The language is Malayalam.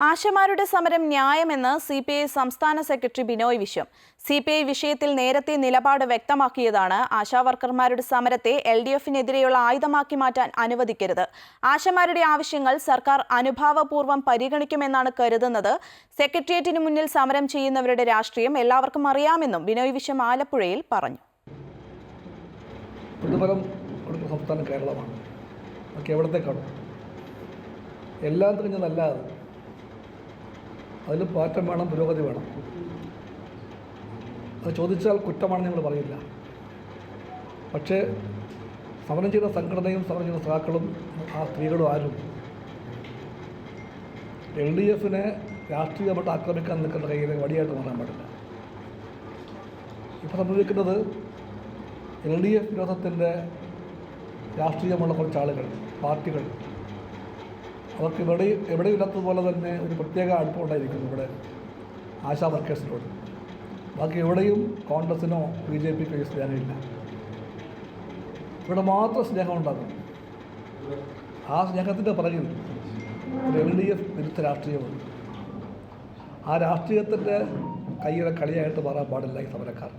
ആശമാരുടെ സമരം ന്യായമെന്ന് സി പി ഐ സംസ്ഥാന secretary Binoy Viswam. C P I വിഷയത്തിൽ നേരത്തെ നിലപാട് വ്യക്തമാക്കിയതാണ് ആശാവർക്കർമാരുടെ സമരത്തെ എൽ ഡി എഫിനെതിരെയുള്ള ആയുധമാക്കി മാറ്റാൻ അനുവദിക്കരുത്. ആശമാരുടെ ആവശ്യങ്ങൾ സർക്കാർ അനുഭാവപൂർവം പരിഗണിക്കുമെന്നാണ് കരുതുന്നത്. സെക്രട്ടേറിയറ്റിന് മുന്നിൽ സമരം ചെയ്യുന്നവരുടെ രാഷ്ട്രീയം എല്ലാവർക്കും അറിയാമെന്നും ബിനോയ് വിശ്വം ആലപ്പുഴയിൽ പറഞ്ഞു. എല്ലാത്തിനും കേരളമാണ്. എല്ലാം അതിൽ മാറ്റം വേണം പുരോഗതി വേണം. അത് ചോദിച്ചാൽ കുറ്റമാണെന്ന് ഞങ്ങൾ പറയില്ല. പക്ഷേ സമരം ചെയ്ത സംഘടനയും സമരം ചെയ്ത സഹാക്കളും ആ സ്ത്രീകളും ആരും എൽ ഡി എഫിനെ രാഷ്ട്രീയമായിട്ട് ആക്രമിക്കാൻ നിൽക്കുന്ന കയ്യിൽ വടിയായിട്ട് മാറാൻ പാടില്ല. ഇപ്പോൾ സംഭവിക്കുന്നത് എൽ ഡി എഫ് വിരോധത്തിന്റെ രാഷ്ട്രീയമുള്ള കുറച്ച് ആളുകൾ പാർട്ടികൾ അവർക്ക് ഇവിടെ എവിടെ ഇല്ലാത്തതുപോലെ തന്നെ ഒരു പ്രത്യേക അടുപ്പമുണ്ടായിരിക്കുന്നു ഇവിടെ ആശാ വർക്കേഴ്സിനോട്. ബാക്കി എവിടെയും കോൺഗ്രസിനോ ബി ജെ പിക്കോ ഈ സ്നേഹമില്ല. ഇവിടെ മാത്രം സ്നേഹം ഉണ്ടാകും. ആ സ്നേഹത്തിന്റെ പിറകിൽ ഒരു എൽ ഡി എഫ് വിരുദ്ധ രാഷ്ട്രീയമുണ്ട്. ആ രാഷ്ട്രീയത്തിന്റെ കയ്യിലെ കളിയായിട്ട് മാറാൻ പാടില്ല ഈ സമരക്കാർ.